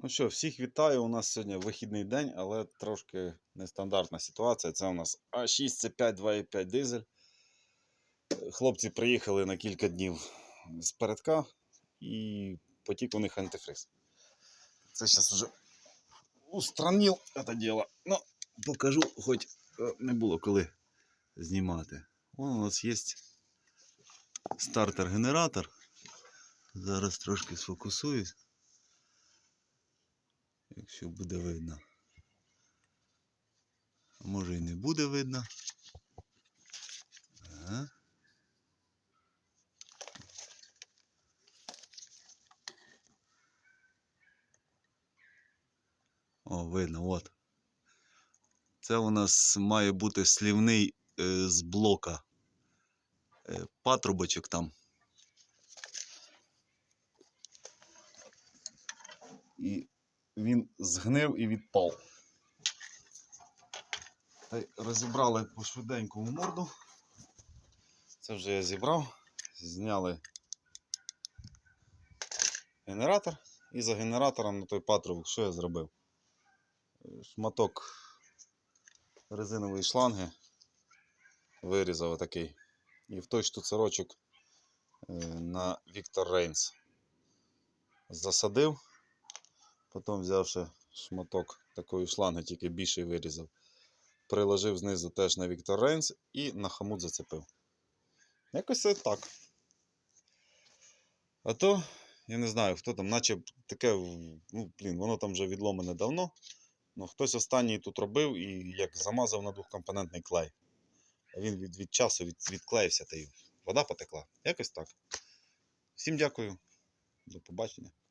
Ну що, всіх вітаю. У нас сьогодні вихідний день, але трошки нестандартна ситуація. Це у нас А6, це 5, 2,5 дизель. Хлопці приїхали на кілька днів з передка і потік у них антифриз. Це зараз вже устранив це діло. Ну, покажу, хоч е, не було коли знімати. Вон у нас є стартер-генератор. Зараз трошки сфокусуюсь. Якщо буде видно. А може і не буде видно. О, видно, от. Це у нас має бути слівний е, з блока е, патрубочок там. І він згнив і відпав. Та й розібрали по швиденькому морду. Це вже я зібрав. Зняли генератор. І за генератором на той патрубок, що я зробив? Шматок резинової шланги вирізав отакий. І в той штуцерочок е, на Віктор Рейнс засадив. Потім взявши шматок такої шланги, тільки більший вирізав. Приложив знизу теж на Віктор Рейнс і на хомут зацепив. Якось це так. А то, я не знаю, хто там, наче таке, ну, блін, воно там вже відломане давно. Ну, хтось останній тут робив і як замазав на двохкомпонентний клей. А він від, від часу від, відклеївся та й вода потекла. Якось так. Всім дякую. До побачення.